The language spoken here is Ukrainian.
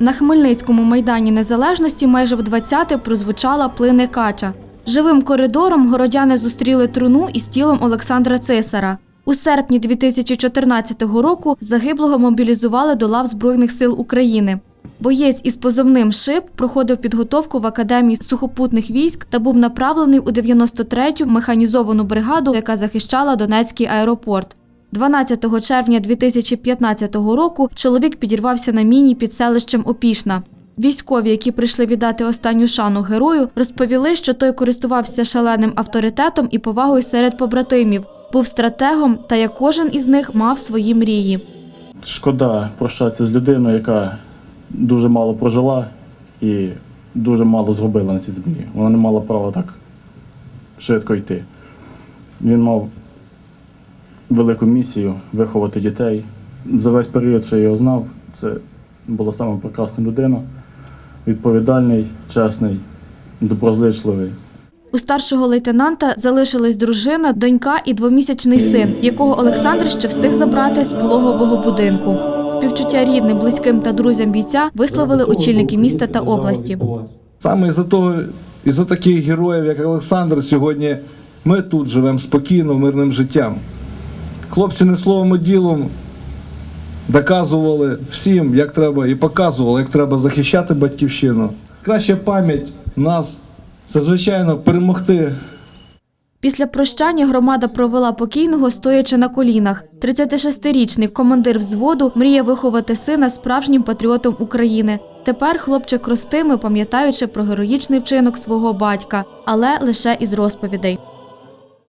На Хмельницькому майдані Незалежності майже в 20-те прозвучала плине кача. Живим коридором городяни зустріли труну із тілом Олександра Цесара. У серпні 2014 року загиблого мобілізували до лав Збройних сил України. Боєць із позовним Шип проходив підготовку в Академії сухопутних військ та був направлений у 93-ю механізовану бригаду, яка захищала Донецький аеропорт. 12 червня 2015 року чоловік підірвався на міні під селищем Опішна. Військові, які прийшли віддати останню шану герою, розповіли, що той користувався шаленим авторитетом і повагою серед побратимів, був стратегом та як кожен із них мав свої мрії. Шкода прощатися з людиною, яка дуже мало прожила і дуже мало зробила на цій землі. Вона не мала права так швидко йти. Він мав велику місію виховати дітей. За весь період, що я його знав, це була саме прекрасна людина, відповідальний, чесний, доброзичливий. У старшого лейтенанта залишились дружина, донька і двомісячний син, якого Олександр ще встиг забрати з пологового будинку. Співчуття рідним, близьким та друзям бійця висловили очільники міста та області. Саме із-за того, із-за таких героїв, як Олександр, сьогодні ми тут живемо спокійно, мирним життям. Хлопці не словом, а ділом доказували всім, як треба, і показували, як треба захищати батьківщину. Краща пам'ять нас це, звичайно, перемогти Після прощання громада провела покійного, стоячи на колінах. 36-річний командир взводу мріє виховати сина справжнім патріотом України. Тепер хлопчик ростиме, пам'ятаючи про героїчний вчинок свого батька, але лише із розповідей.